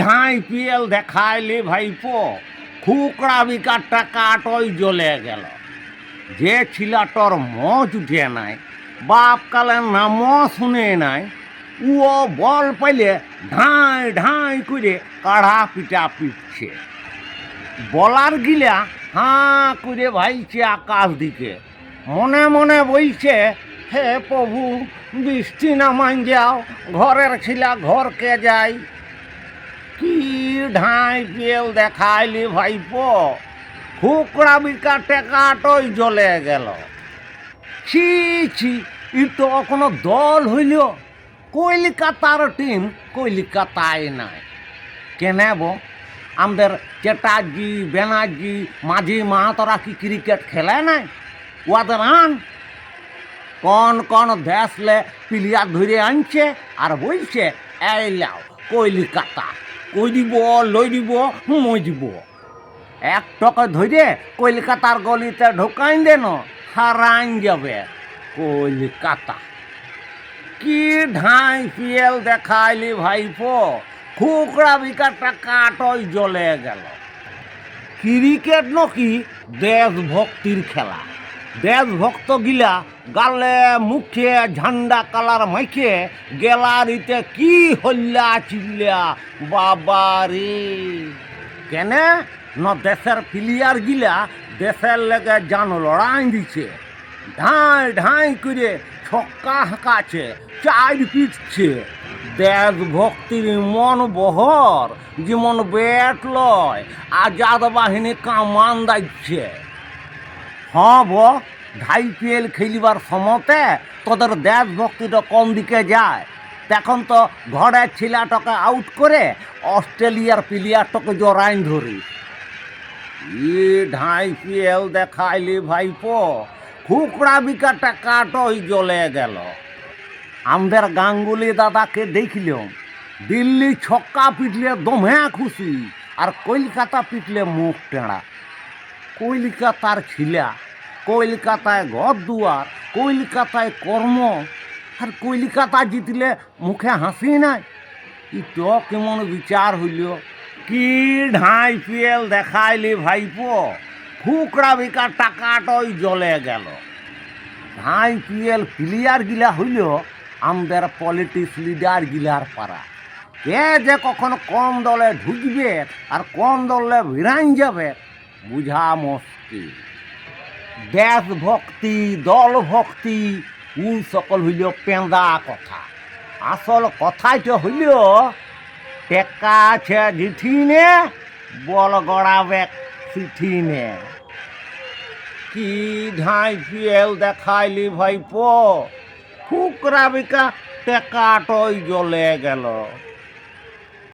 ঢাই PL দেখাইলি ভাইপো, খুকড়া বিকার টাকা আটই জ্বলে গেল। যে ছিলাটর মজ উঠে নাই, বাপ কালের নামও শুনে নাই। ও বল পাইলে ঢাই ঢাই করে কাঢ়া পিটা পিটছে। বলার গিলা হাঁ করে ভাইছে আকাশ দিকে। মনে মনে বইছে, হে প্রভু, বৃষ্টি নামান যাও, ঘরের ছিলা ঘরকে যাই। ঢাই পিয়েল দেখাইলি ভাইপো। খুকড়া বিকা টেকাটই জ্বলে গেল। ছি ছি, ই তো কোনো দল হইল। কলিকাতার টিম কলিকাতায় নাই। কেনেব আমাদের চেটার্জি ব্যানার্জি মাঝি মাহাতরা কি ক্রিকেট খেলে নাই? ওদের আন। কোন কোন দেশলে প্লেয়ার ধরে আনছে আর বলছে এই লাও কলিকাতা কই দিব লই দিব মই দিব। এক টকা ধরে কলকাতার গলিতে ঢোকাই দেন হারান যাবে। কলকাতা। কি ঢাই পিয়েল দেখাইলি ভাইপো খুকড়া বিকারটা কাটই জ্বলে গেল। ক্রিকেট নাকি দেশভক্তির খেলা। দেশভক্ত গিলা গালে মুখে ঝান্ডা কালার মাইকে গ্যালারিতে কি হল্লা চিল্লা, বাবা রে। কেনে? ন দেশের প্লেয়ার গিলা দেশের লেগে জান লড়াই দিছে। ঢাই ঢাই করে ছক্কা হাঁকাছে, চার পিটছে। দেশভক্তির মন বহর যেমন ব্যাট লয়, আজাদ বাহিনী কামান দাইছে। হ্যাঁ ব পিএল খেলিবার সময়তে তোদের দেশভক্তিটা কম দিকে যায়। তখন তো ঘরে ছিলাটাকে আউট করে অস্ট্রেলিয়ার প্লেয়ারটাকে জড়াইন ধরি। ই ঢাই পিএল দেখাইলি ভাইপো, খুকড়া বিকাটা কাটই জ্বলে গেল। আমাদের গাঙ্গুলি দাদাকে দেখলাম দিল্লি ছক্কা পিটলে দমে খুশি, আর কলকাতা পিটলে মুখ টেঁড়া। কলকাতার ছিলা কলকাতায় ঘর দুয়ার, কলকাতায় কর্ম, আর কলকাতা জিতলে মুখে হাসি নাই। ই তো কেমন বিচার হইল? কি ঢাই পিয়েল দেখাইলি ভাইপো? ফুকড়া বেকার টাকাটই জলে গেল। ঢাই পিএল প্লেয়ার গিলা হইল আমাদের পলিটিক্স লিডার গিলার পাড়া। কে যে কখন কম দলে ঢুকবে আর কম দলে ভিড়াইন যাবে, বুঝা মুশকিল। দেশভক্তি দল ভক্তি উ সকল হইল পেঁদা কথা। আসল কথাইটা হইল, টেকা আছে জিঠিনে বল গড়াবে চিঠিনে। কি ধাই পিএল দেখাইলি ভাইপো ফুকরা বিকা টেকাটই জ্বলে গেল।